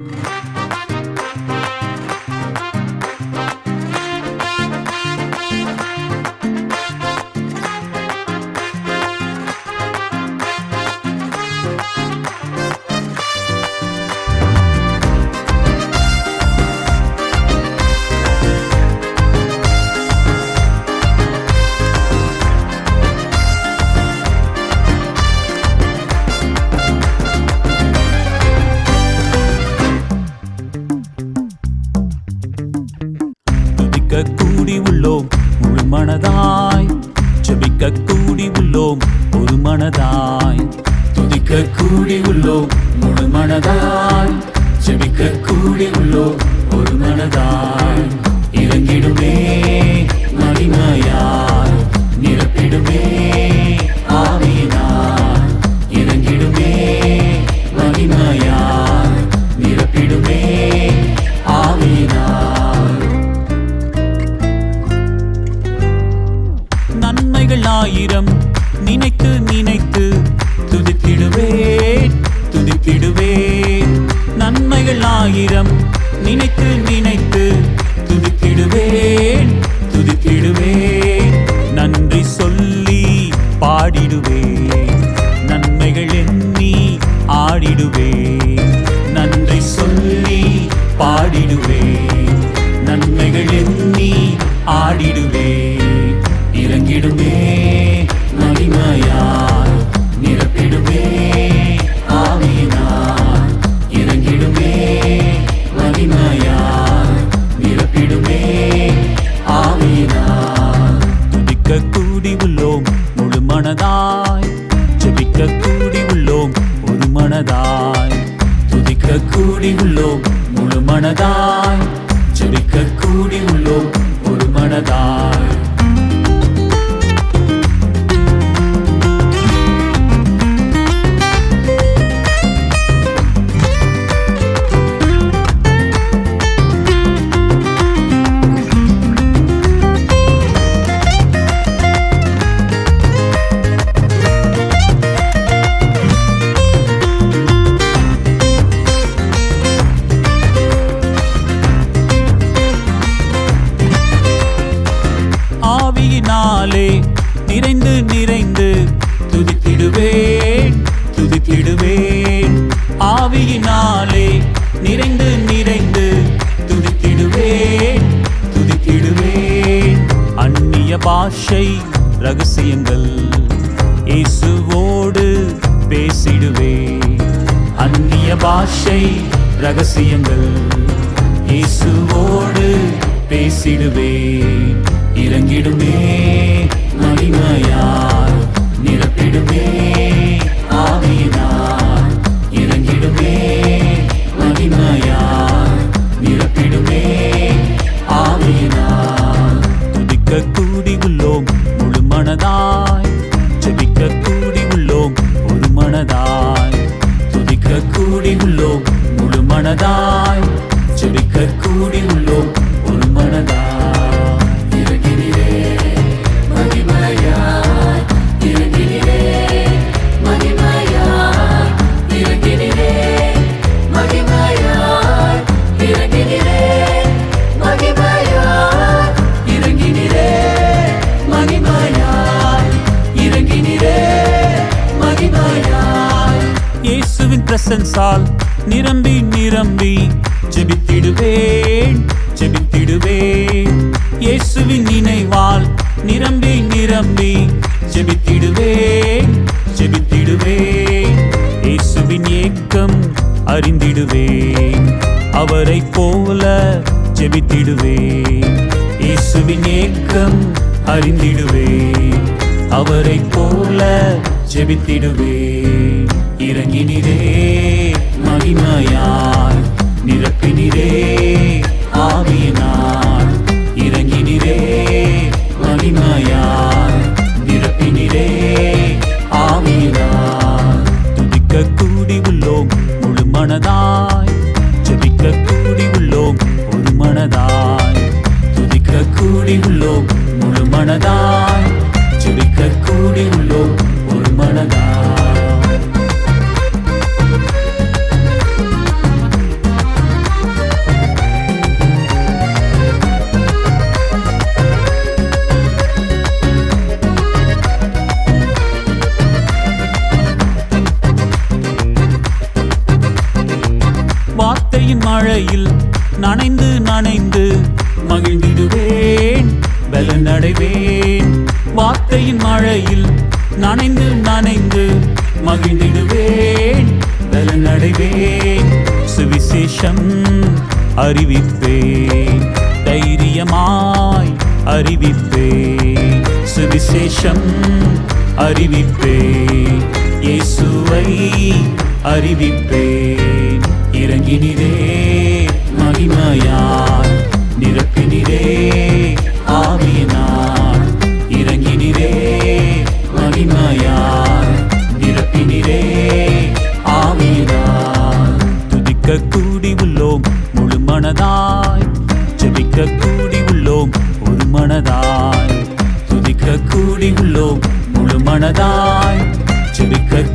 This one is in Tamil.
துதிக்க கூடி உள்ளோம் ஒரு மனதாய் துதிக்க கூடி உள்ளோம் முழு மனதாய் செபிக்க கூடி உள்ளோம் ஒரு மனதாய் இறங்கிடுமே. ஆயிரம் நினைத்து நினைத்து துதித்திடுவேன் துதித்திடுவேன். நன்மைகள் ஆயிரம் நினைத்து நினைத்து துதித்திடுவேன் துதித்திடுவேன். நன்றி சொல்லி பாடிடுவேன் நன்மைகள் எண்ணி ஆடிடுவேன். நன்றி சொல்லி பாடிடுவேன் நன்மைகள் எண்ணி ஆடிடுவேன். இறங்கிடுவேன் நிறைந்து நிறைந்து துதித்திடுவேன் துதித்திடுவேன். அந்நிய பாஷை ரகசியங்கள் இயேசுவோடு பேசிடுவேன். அந்நிய பாஷை ரகசியங்கள் இயேசுவோடு பேசிடுவேன். இறங்கிடுமே மணிமயா மனதாய். ஜெபிக்க கூடி உள்ளோம் ஒரு மனதாய். இறங்கினீரே மகிமையாய். இறங்கினீரே மகிமையாய். இறங்கினீரே மகிமையாய். இறங்கினீரே மகிமையாய். இறங்கினீரே மகிமையாய். இறங்கினீரே மகிமையாய். இயேசுவின் பிரசன்சால் நிரம்பி நிரம்பி ஜெபித்திடுவேன் ஜெபித்திடுவேன். இயேசுவின் நினைவால் நிரம்பி நிரம்பி ஜெபித்திடுவேன் ஜெபித்திடுவேன். இயேசுவின் ஏக்கம் அறிந்திடுவேன் அவரை போல ஜெபித்திடுவேன். இயேசுவின் ஏக்கம் அறிந்திடுவேன் அவரை போல ஜெபித்திடுவேன். இறங்கினிரே மகிமையாய் நிரப்பினிரே ஆவியினாய் நனைந்து நனைந்து மகிழ்ந்திடுவேன் பலன் அடைவேன் வார்த்தையின் மழையில் நனைந்து நனைந்து மகிழ்ந்திடுவேன் பலன் அடைவேன் சுவிசேஷம் அறிவிப்பேன் தைரியமாய் அறிவிப்பேன். சுவிசேஷம் அறிவிப்பேன் இயேசுவை அறிவிப்பேன். இறங்கினிரே ஆவியால் நிரப்பினிரே ஆவியினார் துதிக்க கூடி உள்ளோம் முழு மனதாய். ஜபிக்க கூடி உள்ளோம் ஒரு மனதாய். துதிக்க கூடி உள்ளோம் முழு மனதாய். ஜபிக்க